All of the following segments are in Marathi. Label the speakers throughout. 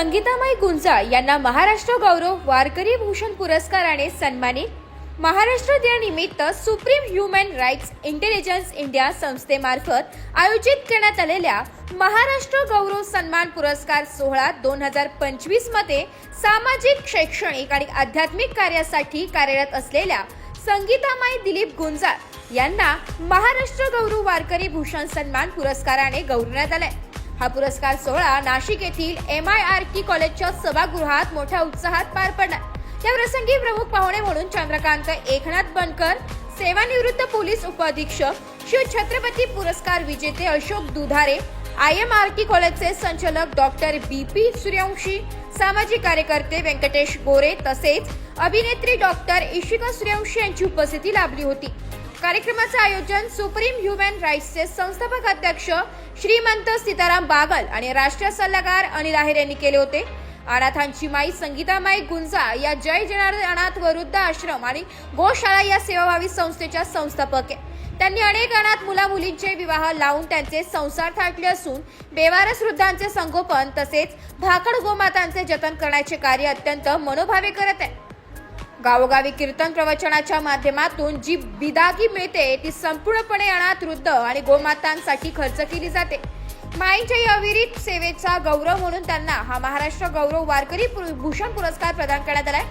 Speaker 1: संगीतामाई गुंजाळ यांना महाराष्ट्र गौरव वारकरी भूषण पुरस्काराने सन्मानित. महाराष्ट्र दिनानिमित्त supreme human rights intelligence India संस्थेमार्फत आयोजित करण्यात आलेल्या महाराष्ट्र गौरव सन्मान पुरस्कार सोहळा दोन हजार पंचवीसमध्ये सामाजिक शैक्षणिक आणि आध्यात्मिक कार्यासाठी कार्यरत असलेल्या संगीतामाई दिलीप गुंजाळ यांना महाराष्ट्र गौरव वारकरी भूषण सन्मान पुरस्काराने गौरवण्यात आलाय. हा पुरस्कार सोहळा नाशिक येथील एम आय आर टी कॉलेजच्या सभागृहात मोठ्या उत्साहात पार पडला. या प्रसंगी प्रमुख पाहुणे म्हणून चंद्रकांत एकनाथ बनकर सेवानिवृत्त पोलीस उपअधीक्षक शिव छत्रपती पुरस्कार विजेते Ashok Dudhare I M R T कॉलेजचे संचालक डॉक्टर बी पी सूर्यवंशी सामाजिक कार्यकर्ते व्यंकटेश गोरे तसेच अभिनेत्री डॉक्टर इशिका सूर्यवंशी यांची उपस्थिती लाभली होती. कार्यक्रमाचं आयोजन सुप्रीम ह्युमन राईट्सचे संस्थापक अध्यक्ष श्रीमंत सीताराम बागल आणि राष्ट्रीय सल्लागार अनिल आहेर यांनी केले होते. अनाथांची माई संगीतामाई गुंजा या जय जनार्दन अनाथ वृद्ध आश्रम आणि गोशाळा या सेवाभावी संस्थेच्या संस्थापक आहे. त्यांनी अनेक अनाथ मुला मुलींचे विवाह लावून त्यांचे संसार थाटले असून बेवारस वृद्धांचे संगोपन तसेच भाकड गोमातांचे जतन करण्याचे कार्य अत्यंत मनोभावे करत आहे. गावोगावी कीर्तन प्रवचनाच्या माध्यमातून जी बिदागी मिळते ती संपूर्णपणे अनाथ वृद्ध आणि गोमातांसाठी खर्च केली जाते. माईंच्या या अविरित सेवेचा गौरव म्हणून त्यांना हा महाराष्ट्र गौरव वारकरी पुर- भूषण पुरस्कार प्रदान करण्यात आलाय.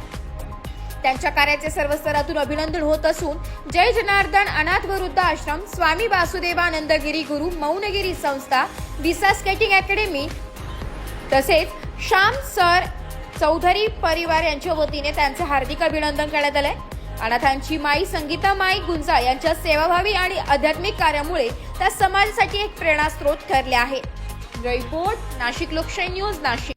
Speaker 1: त्यांच्या कार्याचे सर्व स्तरातून अभिनंदन होत असून जय जनार्दन अनाथ वृद्ध आश्रम स्वामी वासुदेवानंदगिरी गुरु मौनगिरी संस्था दिसा स्केटिंग अकॅडमी तसेच श्याम सर चौधरी परिवार यांच्या वतीने त्यांचे हार्दिक अभिनंदन करण्यात आलंय. अनाथांची माई संगीता माई गुंजा यांच्या सेवाभावी आणि आध्यात्मिक कार्यामुळे त्या समाजासाठी एक प्रेरणास्त्रोत ठरले आहे. रिपोर्ट नाशिक लोकशाही न्यूज नाशिक.